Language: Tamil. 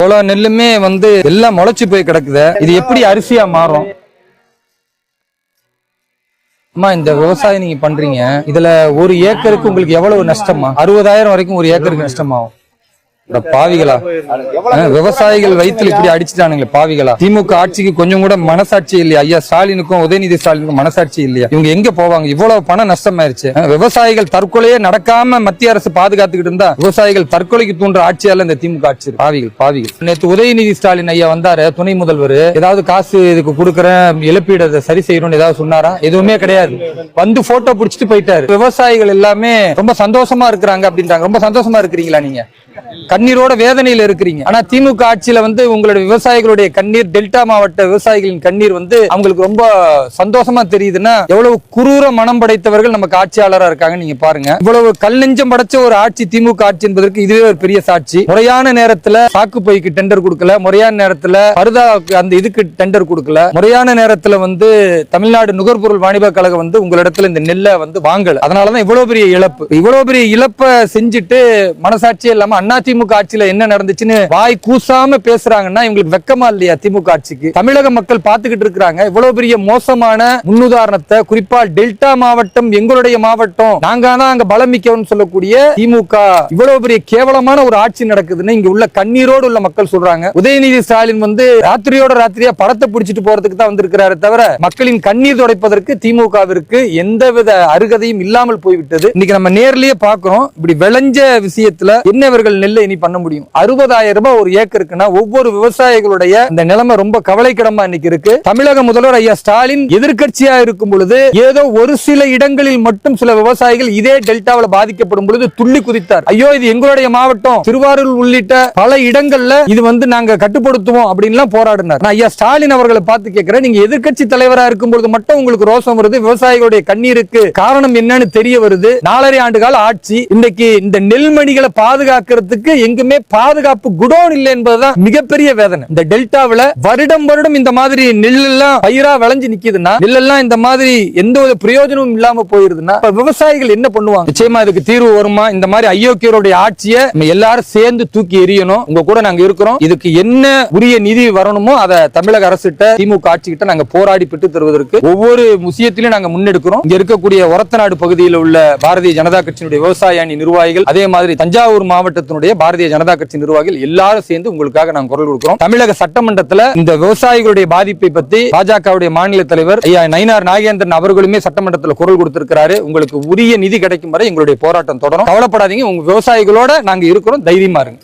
இவ்வளோ நெல்லுமே வந்து எல்லாம் முளைச்சு போய் கிடக்குது. இது எப்படி அரிசியா மாறும்? அம்மா இந்த விவசாயம் நீங்க பண்றீங்க. இதுல ஒரு ஏக்கருக்கு உங்களுக்கு எவ்வளவு நஷ்டமா அறுபதாயிரம் வரைக்கும் ஒரு ஏக்கருக்கு நஷ்டமாகும். பாவிகளா? விவசாயிகள் வயித்துல இப்படி அடிச்சுட்டானுங்களே பாவிகளா? திமுக ஆட்சிக்கு கொஞ்சம் கூட மனசாட்சி இல்லையா? ஐயா ஸ்டாலினுக்கும் உதயநிதி ஸ்டாலினுக்கும் மனசாட்சி இல்லையா? இவங்க எங்க போவாங்க? இவ்வளவு பணம் நஷ்டமாயிருச்சு. விவசாயிகள் தற்கொலையே நடக்காம மத்திய அரசு பாதுகாத்துக்கிட்டு இருந்தா விவசாயிகள் தற்கொலைக்கு தூண்டுற ஆட்சியால இந்த திமுக ஆட்சி. பாவிகள் பாவிகள். நேத்து உதயநிதி ஸ்டாலின் ஐயா வந்தாரு துணை முதல்வர். ஏதாவது காசு இதுக்கு கொடுக்கறேன் இழப்பீடு அதை சரி செய்யணும்னு ஏதாவது சொன்னாரா? எதுவுமே கிடையாது. வந்து போட்டோ புடிச்சிட்டு போயிட்டாரு. விவசாயிகள் எல்லாமே ரொம்ப சந்தோஷமா இருக்கிறாங்க அப்படின்றாங்க. ரொம்ப சந்தோஷமா இருக்கிறீங்களா நீங்க? கண்ணீரோட வேதனையில இருக்கிறீங்க. ஆனா திமுக ஆட்சியில வந்து உங்களுடைய விவசாயிகளுடைய கண்ணீர் டெல்டா மாவட்ட விவசாயிகளின் கண்ணீர் வந்து அவங்களுக்கு ரொம்ப சந்தோஷமா தெரியுதுன்னா எவ்வளவு குரூர மனம் படைத்தவர்கள் நமக்கு ஆட்சியாளரா இருக்காங்க நீங்க பாருங்க. இவ்வளவு கல் நெஞ்சம் படைச்ச ஒரு ஆட்சி திமுக ஆட்சி என்பதற்கு இதுவே ஒரு பெரிய சாட்சி. முறையான நேரத்துல சாக்கு பைக்கு டெண்டர் கொடுக்கல முறையான நேரத்துல பருதா அந்த இதுக்கு டெண்டர் கொடுக்கல முறையான நேரத்துல வந்து தமிழ்நாடு நுகர்பொருள் வாணிப கழகம் வந்து உங்களிடத்துல இந்த நெல்லை வந்து வாங்கல. அதனாலதான் இவ்வளவு பெரிய இழப்பு. இவ்வளவு பெரிய இழப்பை செஞ்சுட்டு மனசாட்சியே இல்லாம அண்ணா திமுக ஆட்சியில என்ன நடந்துச்சுன்னு வாய் கூசாம பேசுறாங்கன்னா இவங்களுக்கு வெக்கமா இல்லையா திமுக ஆட்சிக்கு? தமிழக மக்கள் பார்த்துக்கிட்டு இருக்கிறாங்க. இவ்வளவு பெரிய மோசமான முன்னுதாரணத்தை குறிப்பா டெல்டா மாவட்டம் எங்களுடைய மாவட்டம். நாங்க தான் அங்க பலம் மிக்கவன் சொல்லக்கூடிய திமுக. இவ்வளவு பெரிய கேவலமான ஒரு ஆட்சி நடக்குதுன்னு இங்க உள்ள கண்ணீரோடு உள்ள மக்கள் சொல்றாங்க. உதயநிதி ஸ்டாலின் வந்து ராத்திரியோட ராத்திரியா படத்தை பிடிச்சிட்டு போறதுக்கு தான் வந்திருக்கிறாரு தவிர மக்களின் கண்ணீர் துடைப்பதற்கு திமுகவிற்கு எந்தவித அருகதையும் இல்லாமல் போய்விட்டது. இன்னைக்கு நம்ம நேர்லயே பாக்குறோம் இப்படி விளைஞ்ச விஷயத்துல என்ன இவர்கள் நெல்லை இனி பண்ண முடியும். அறுபதாயிரம் ரூபாய் ஒரு ஏக்கருக்குன்னா ஒவ்வொரு விவசாயிகளுடைய இந்த நிலைமை ரொம்ப கவலைக்கிடமா இன்னைக்கு இருக்கு. தமிழக முதல்வர் ஐயா ஸ்டாலின் எதிர்க்கட்சியா இருக்கும் பொழுது ஏதோ ஒரு சில இடங்களில் மட்டும் சில விவசாயிகள் இதே டெல்டாவில் பாதிக்கப்படும் பொழுது துள்ளி குதித்தார். ஐயோ இது எங்களுடைய மாவட்டம். திருவாரூர் உள்ளிட்ட பல இடங்கள்ல இது வந்து நாங்க கட்டுப்படுத்துவோம் அப்படின்லாம் போராடினார். நான் ஐயா ஸ்டாலின் அவர்களை பார்த்து கேட்கிறேன். நீங்க எதிர்க்கட்சி தலைவரா இருக்கும் பொழுது மட்டும் உங்களுக்கு ரோசம் வருது விவசாயிகளுடைய கண்ணீருக்கு காரணம் என்னன்னு தெரிய வருது. நாலரை ஆண்டு கால ஆட்சி இன்னைக்கு இந்த நெல்மணிகளை பாதுகாக்கிறதுக்கு எங்குமே பாதுகாப்பு குடோன் இல்லை என்பதுதான் மிகப்பெரிய வேதனை. இந்த டெல்டாவுல வருடம் வருடம் இந்த மாதிரி நெல் எல்லாம் பயிரா விளைஞ்சு நிக்குதுன்னா நெல்லெல்லாம் இந்த மாதிரி எந்த ஒரு பிரயோஜனமும் இல்லாம போயிருதுன்னா விவசாயிகள் என்ன பண்ணுவாங்க? நிச்சயமா இதுக்கு தீர்வு வருமா? இந்த மாதிரி ஐயோக்கியருடைய ஆட்சியை எல்லாரும் சேர்ந்து தூக்கி எறியணும். உங்க கூட நாங்க இருக்கிறோம். இதுக்கு என்ன உரிய நிதி வரணுமோ அதை தமிழக அரசுகிட்ட திமுக ஆட்சி கிட்ட நாங்க போராடி பெற்று தருவதற்கு ஒவ்வொரு விஷயத்திலும் நாங்க முன்னெடுக்கிறோம். இங்க இருக்கக்கூடிய ஒரத்தநாடு பகுதியில் உள்ள பாரதிய ஜனதா கட்சியினுடைய விவசாய அணி நிர்வாகிகள் அதே மாதிரி தஞ்சாவூர் மாவட்டத்தினுடைய பாரதிய ஜனதா கட்சி நிர்வாகிகள் எல்லாரும் சேர்ந்து உங்களுக்காக நாங்கள் குரல் கொடுக்கிறோம். தமிழக சட்டமன்றத்தில் இந்த விவசாயிகளுடைய பாதிப்பை பத்தி பாஜகவுடைய மாநில தலைவர் ஐயா நயினார் நாகேந்திரன் அவர்களுமே சட்டமன்றத்தில் குரல் கொடுத்திருக்கிறாரு. உங்களுக்கு உரிய நிதி கிடைக்கும் வரை எங்களுடைய போராட்டம் தொடரும். கவலைப்படாதீங்க உங்க விவசாயிகளோட நாங்க இருக்கிறோம். தைரியமா இருங்க.